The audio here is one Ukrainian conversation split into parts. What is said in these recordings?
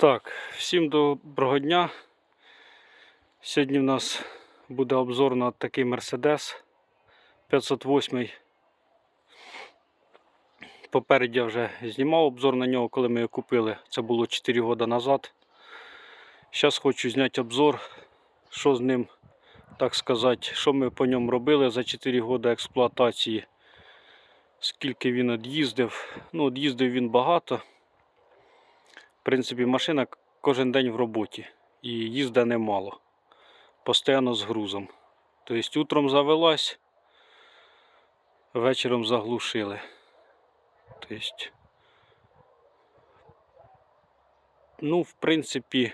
Так, всім доброго дня. Сьогодні в нас буде обзор на такий Mercedes 508. Попереді я вже знімав обзор на нього, коли ми його купили. Це було 4 роки назад. Зараз хочу зняти обзор, що з ним, так сказати, що ми по ньому робили за 4 роки експлуатації. Скільки він від'їздив. Ну, від'їздив він багато. Принципі, машина кожен день в роботі і їзда немало. Постійно з грузом. Тобто утром завелась, вечором заглушили. Тобто, ну, в принципі,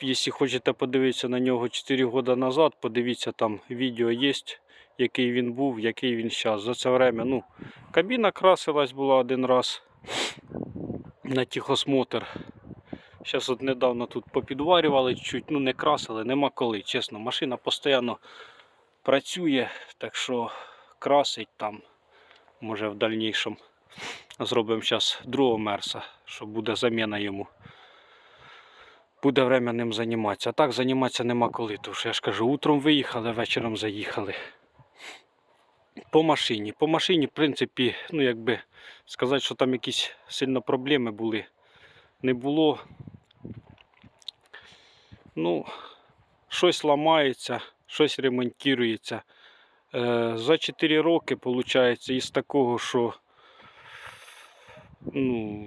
якщо хочете подивитися на нього 4 роки назад, подивіться там відео є, який він був, який він зараз. За це время, ну, кабіна красилась була один раз на тихосмотр. Зараз от недавно тут попідварювали чуть, ну не красили, нема коли, чесно. Машина постійно працює, так що красить там. Може в дальнішому зробимо зараз другого мерса, що буде заміна йому. Буде время ним займатися. А так займатися нема коли, тому що я ж кажу, утром виїхали, вечором заїхали. По машині. По машині, в принципі, ну якби сказати, що там якісь сильно проблеми були, не було. Ну, щось ламається, щось ремонтується. Е, за 4 роки, виходить, із такого, що ну,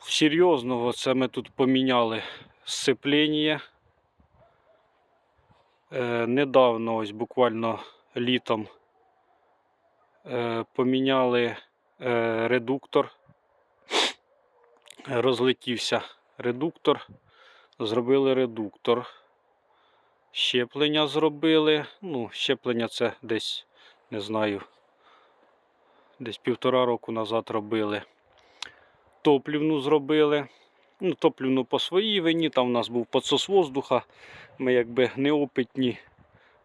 серйозного це ми тут поміняли сцеплення. Е, недавно, ось буквально літом, е, поміняли е, редуктор. Розлетівся редуктор. Зробили редуктор. Щеплення зробили. Ну, щеплення це десь, не знаю, десь півтора року назад робили. Топлівну зробили. Ну, топлівну по своїй вині, там у нас був підсос воздуха. Ми якби неопитні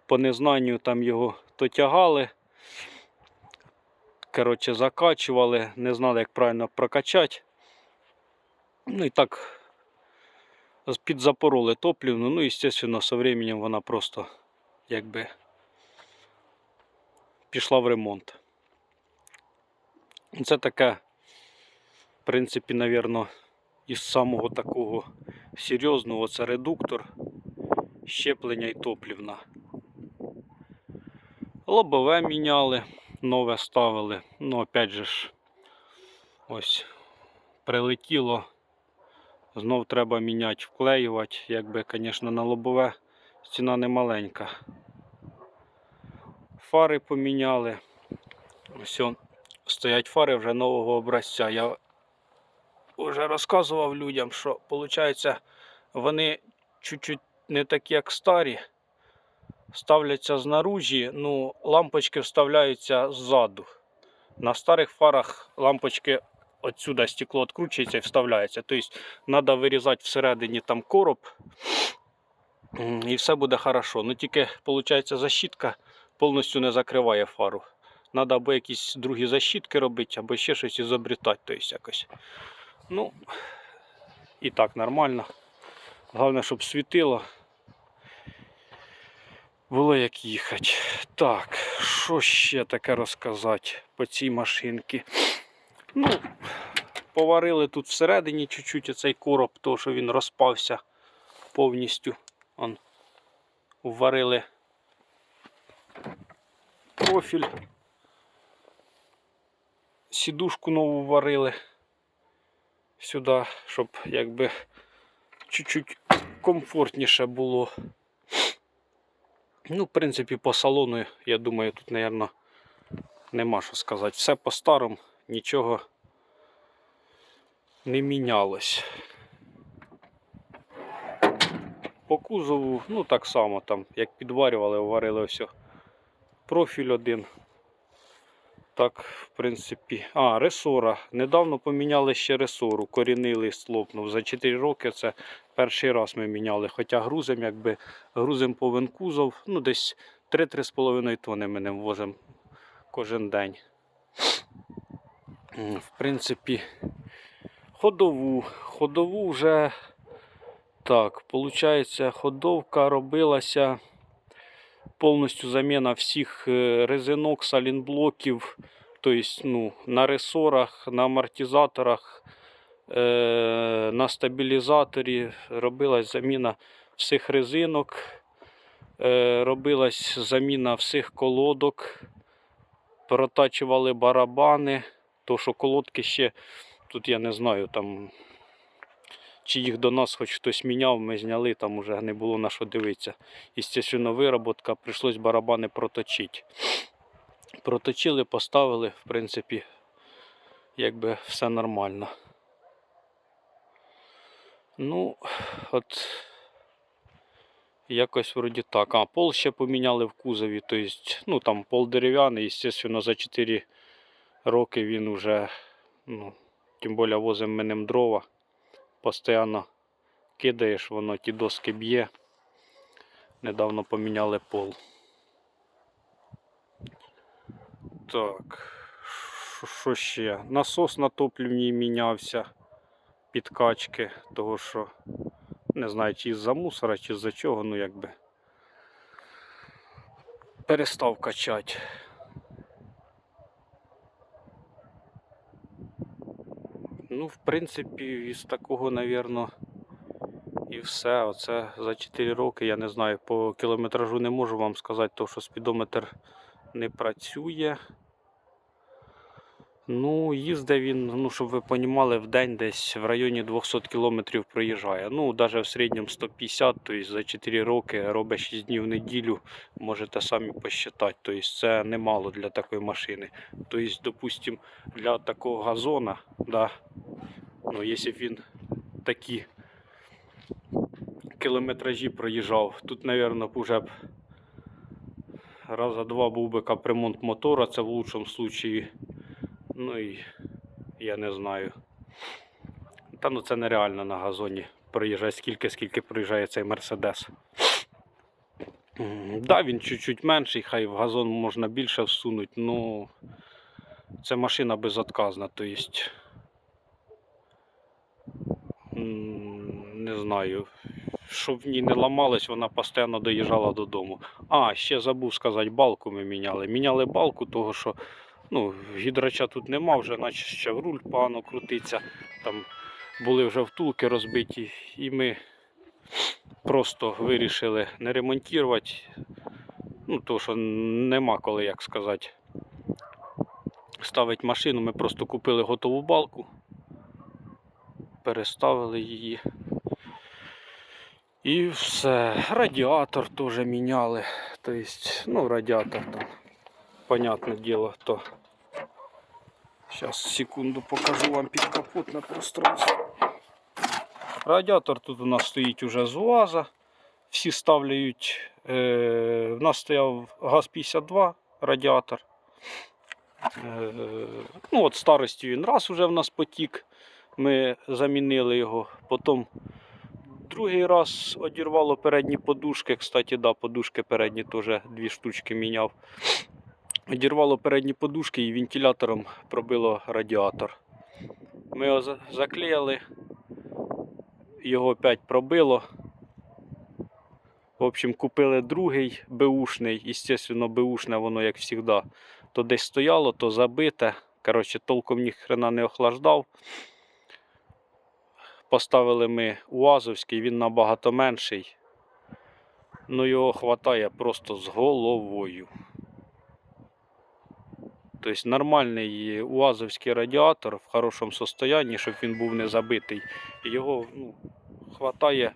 по незнанню там його то тягали. Коротше, закачували, не знали, як правильно прокачати. Ну і так підзапороли топлівну. Ну, звісно, з временем вона просто якби пішла в ремонт. Це таке, в принципі, навірно, із самого такого серйозного це редуктор, щеплення і топлівна. Лобове міняли, нове ставили. Ну, опять же ж, ось прилетіло. Знов треба міняти, вклеювати. Якби, звісно, на лобове ціна не маленька. Фари поміняли. Ось стоять фари вже нового образця. Я вже розказував людям, що виходить, вони чуть-чуть не такі, як старі. Ставляться знаружі, ну, лампочки вставляються ззаду. На старих фарах лампочки отсюда стекло відкручується і вставляється. Тобто треба вирізати всередині там короб і все буде хорошо. Ну тільки виходить защітка повністю не закриває фару. Треба або якісь другі защітки робити, або ще щось ізобретати. Тобто якось. Ну, і так нормально. Головне, щоб світило. Було як їхати. Так, що ще таке розказати по цій машинці? Ну, поварили тут всередині чуть-чуть оцей короб, тому що він розпався повністю. Он, вварили профіль. Сідушку нову варили сюди, щоб якби чуть-чуть комфортніше було. Ну, в принципі, по салону, я думаю, тут, мабуть, нема що сказати. Все по-старому, нічого не мінялось. По кузову, ну так само, там, як підварювали, варили ось профіль один. Так, в принципі. А, ресора. Недавно поміняли ще ресору. Корінний лист лопнув. За 4 роки це перший раз ми міняли. Хоча грузим, якби грузим повен кузов, ну десь 3-3,5 тонни ми ним возимо кожен день. В принципі, Ходову. Ходову вже так, виходить, ходовка робилася повністю заміна всіх е, резинок, салінблоків, тобто ну, на ресорах, на амортизаторах, е, на стабілізаторі робилась заміна всіх резинок, е, робилась заміна всіх колодок, протачували барабани, то що колодки ще, тут я не знаю, там чи їх до нас хоч хтось міняв, ми зняли, там уже не було на що дивитися. Естественно, вироботка, прийшлось барабани проточити. Проточили, поставили, в принципі, якби все нормально. Ну, от якось вроді так. А, пол ще поміняли в кузові, тобто, ну там пол дерев'яний, естественно, за 4 роки він уже, ну, тим більше возимо ми ним дрова постійно кидаєш, воно ті доски б'є. Недавно поміняли пол. Так, що- ще? Насос на топливній мінявся. Підкачки, того що не знаю, чи із-за мусора, чи з-за чого, ну якби перестав качати. Ну, в принципі, із такого, навірно, і все. Оце за 4 роки, я не знаю, по кілометражу не можу вам сказати, тому що спідометр не працює. Ну, їздить він, ну, щоб ви розуміли, в день десь в районі 200 кілометрів проїжджає. Ну, навіть в середньому 150, тобто за 4 роки робить 6 днів в неділю, можете самі посчитати. Тобто це немало для такої машини. Тобто, допустимо, для такого газона, да, ну, якщо б він такі кілометражі проїжджав, тут, мабуть, вже б раза два був би капремонт мотора, це в лучшому случаї. Ну і я не знаю. Та ну це нереально на газоні проїжджає скільки, скільки проїжджає цей Мерседес. Да, він чуть-чуть менший, хай в газон можна більше всунути, ну це машина безотказна, то есть, м, не знаю, щоб в ній не ламалось, вона постійно доїжджала додому. А, ще забув сказати, балку ми міняли. Міняли балку, того що ну, гідрача тут нема, вже наче ще в руль погано крутиться. Там були вже втулки розбиті, і ми просто вирішили не ремонтувати. Ну, то що нема коли, як сказати, ставити машину. Ми просто купили готову балку, переставили її. І все. Радіатор теж міняли. Тобто, ну, радіатор там, понятне діло, то. Зараз секунду покажу вам підкапотне пространство. Радіатор тут у нас стоїть уже з УАЗа. Всі ставляють. Е, в нас стояв ГАЗ-52 радіатор. Е, ну от старості він раз уже в нас потік. Ми замінили його. Потім другий раз одірвало передні подушки. Кстати, да, подушки передні теж дві штучки міняв. Одірвало передні подушки і вентилятором пробило радіатор. Ми його заклеїли, його опять пробило. В общем, купили другий беушний, естественно, беушне воно, як завжди, то десь стояло, то забите. Коротше, толком ні хрена не охлаждав. Поставили ми УАЗовський, він набагато менший. Ну його хватає просто з головою. Тобто нормальний УАЗовський радіатор в хорошому стані, щоб він був не забитий. Його ну, хватає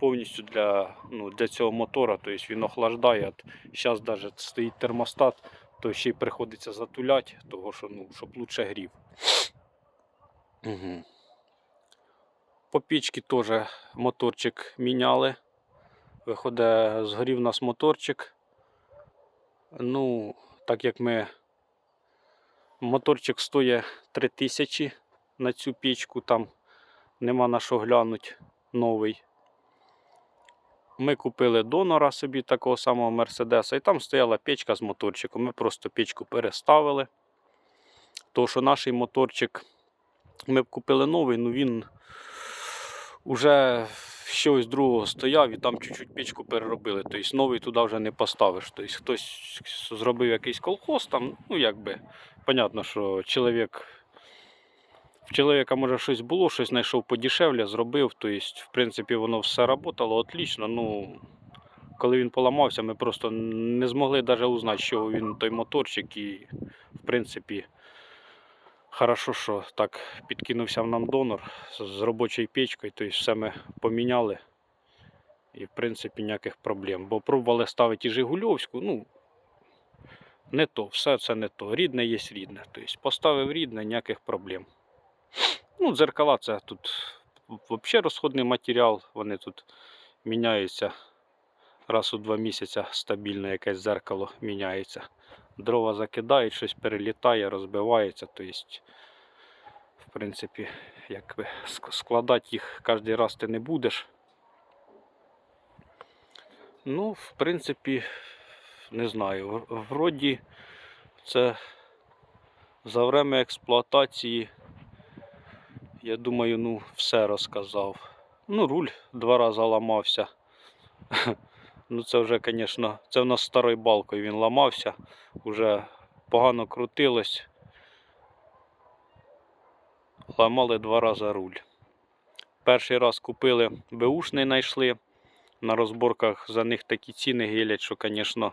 повністю для, ну, для цього мотора, тобто він охлаждає. Зараз навіть стоїть термостат, то ще й приходиться затуляти, того, що, ну, щоб лучше грів. Угу. По пічці теж моторчик міняли. Виходить, згорів у нас моторчик. Ну, так як ми Моторчик стоїть 3000 на цю пічку, там нема на що глянути новий. Ми купили донора собі такого самого Мерседеса, і там стояла печка з моторчиком. Ми просто печку переставили. То, що наш моторчик Ми б купили новий, ну він уже щось другого стояв і там чуть-чуть пічку переробили. Тобто новий туди вже не поставиш. Тобто хтось зробив якийсь колхоз там, ну якби, понятно, що чоловік. В чоловіка може щось було, щось знайшов подешевле, зробив. Тобто, в принципі, воно все працювало отлично. Ну, коли він поламався, ми просто не змогли навіть узнати, що він той моторчик. І, в принципі, хорошо, що так підкинувся нам донор з, робочою печкою, тобто все ми поміняли. І, в принципі, ніяких проблем. Бо пробували ставити і Жигульовську, ну, не то, все це не то. Рідне є рідне. Тобто поставив рідне, ніяких проблем. Ну, дзеркала це тут взагалі розходний матеріал, вони тут міняються раз у два місяці стабільно якесь зеркало міняється. Дрова закидають, щось перелітає, розбивається. Тобто, в принципі, якби складати їх кожен раз ти не будеш. Ну, в принципі, не знаю. Вроді це за время експлуатації, я думаю, ну, все розказав. Ну, руль два рази ламався. Ну, це вже, звісно, це в нас старою балкою він ламався, вже погано крутилось. Ламали два рази руль. Перший раз купили беушний знайшли. На розборках за них такі ціни гилять, що, звісно,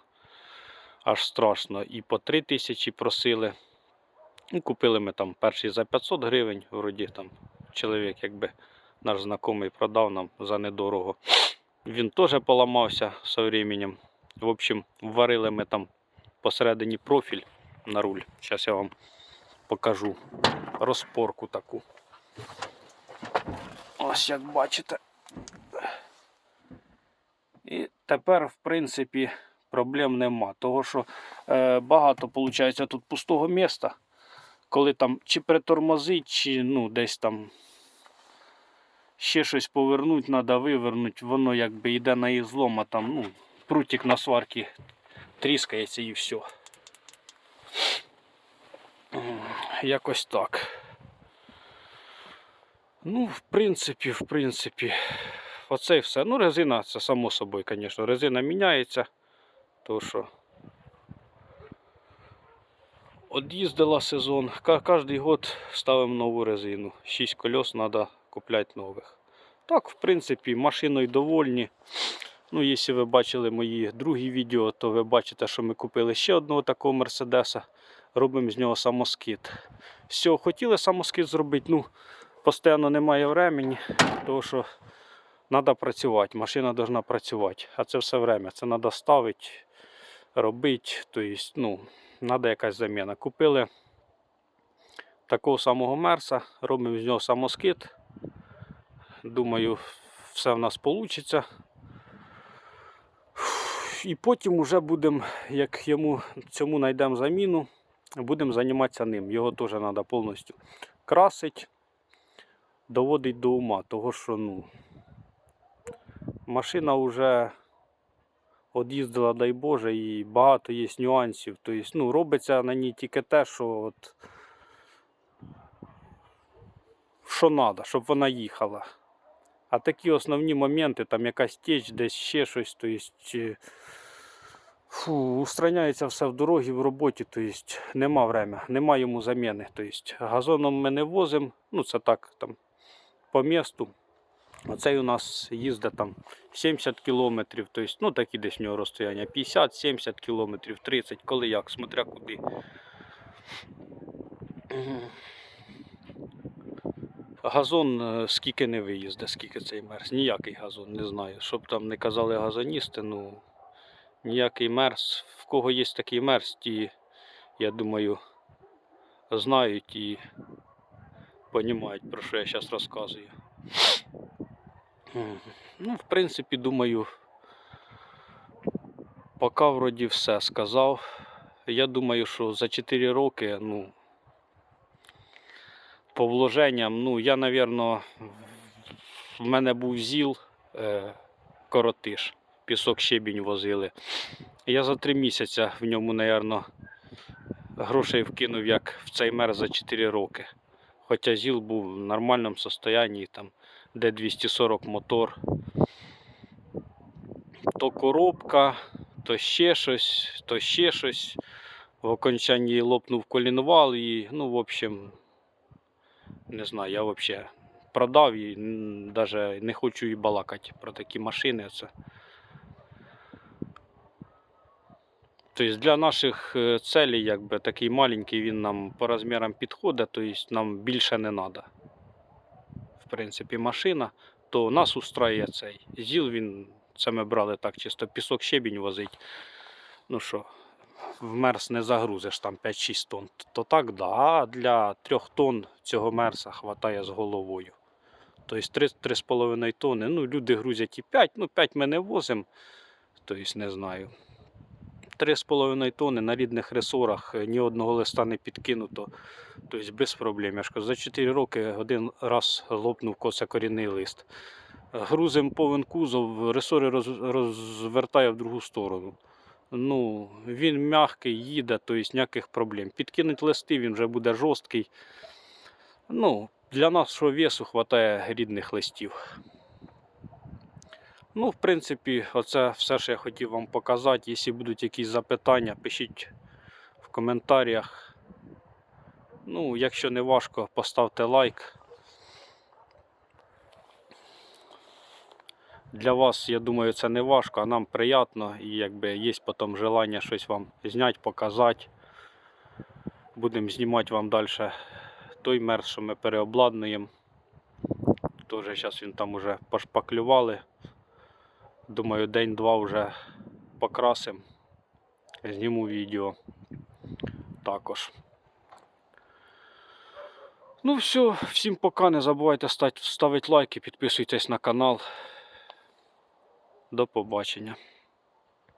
аж страшно. І по 3 тисячі просили. Ну, купили ми там перший за 500 гривень, вроді там чоловік, якби наш знайомий продав нам за недорого. Він теж поламався со временем. В общем, варили ми там посередині профіль на руль. Зараз я вам покажу розпорку таку. Ось як бачите. І тепер, в принципі, проблем нема. Того, що е, багато виходить тут пустого міста, коли там чи притормозить, чи ну, десь там ще щось повернуть, треба вивернути, воно якби йде на ізлом, а там ну, прутик на сварці тріскається і все. Якось так. Ну, в принципі, в принципі, оце і все. Ну, резина, це само собою, звісно. Резина міняється, то що. Од'їздила сезон. Кожний год ставимо нову резину. Шість колес треба купляти нових. Так, в принципі, машиною довольні. Ну, якщо ви бачили мої другі відео, то ви бачите, що ми купили ще одного такого Мерседеса. Робимо з нього самоскид. Все, хотіли самоскид зробити, ну, постійно немає времени, тому що треба працювати, машина повинна працювати. А це все время. Це треба ставити, робити. Тобто, ну, треба якась заміна. Купили такого самого мерса, робимо з нього самоскид. Думаю, все в нас вийде. І потім вже будемо, як йому цьому знайдемо заміну, будемо займатися ним. Його теж треба повністю красити, доводить до ума, того що ну, машина вже од'їздила, дай Боже, і багато є нюансів. Тобто, ну, робиться на ній тільки те, що от, що треба, щоб вона їхала. А такі основні моменти, там якась теч, десь ще щось, то есть, е, фу, устраняється все в дорогі, в роботі, то есть, нема время, нема йому заміни. То есть, газоном ми не возимо, ну це так там по місту. Оцей у нас їздить там 70 кілометрів, то есть, ну такі десь в нього розстояння 50-70 кілометрів, 30, коли як, смотря куди. Газон е, скільки не виїздить, скільки цей мерз. Ніякий газон, не знаю. Щоб там не казали газоністи, ну ніякий мерз. В кого є такий мерз, ті, я думаю, знають і розуміють, про що я зараз розказую. Ну, в принципі, думаю, поки вроді все сказав. Я думаю, що за 4 роки, ну, по вложенням, ну, я, напевно, в мене був ЗІЛ е, коротиш, пісок щебінь возили. Я за 3 місяці в ньому, напевно, грошей вкинув, як в цей мер за 4 роки. Хоча ЗІЛ був в нормальному стані, там Д240 мотор. То коробка, то ще щось, то ще щось. В окончанні лопнув колінвал і, ну, в общем, не знаю, я взагалі продав і навіть не хочу і балакати про такі машини. Це. Тобто для наших е, целей, якби такий маленький, він нам по розмірам підходить, тобто нам більше не треба. В принципі, машина, то нас устраює цей. ЗІЛ він, це ми брали так, чисто пісок щебінь возить. Ну що, в мерс не загрузиш там 5-6 тонн. То так, да. А для 3 тонн цього мерса хватає з головою. Тобто 3-3,5 тонни. Ну, люди грузять і 5, ну 5 ми не возимо. Тобто, не знаю. 3,5 тонни на рідних ресорах е, ні одного листа не підкинуто. Тобто без проблем. Я ж кажу, за 4 роки один раз лопнув косокорінний лист. Грузим повен кузов, ресори розвертає в другу сторону. Ну, він м'який, їде, тобто ніяких проблем. Підкинуть листи, він вже буде жорсткий. Ну, для нашого весу вистачає рідних листів. Ну, в принципі, оце все, що я хотів вам показати. Якщо будуть якісь запитання, пишіть в коментарях. Ну, якщо не важко, поставте лайк. Для вас, я думаю, це не важко, а нам приємно. І якби є потім желання щось вам зняти, показати. Будемо знімати вам далі той мерз, що ми переобладнуємо. Тоже зараз він там уже пошпаклювали. Думаю, день-два вже покрасим. Зніму відео також. Ну все, всім пока. Не забувайте ставити лайки, підписуйтесь на канал. До побачення.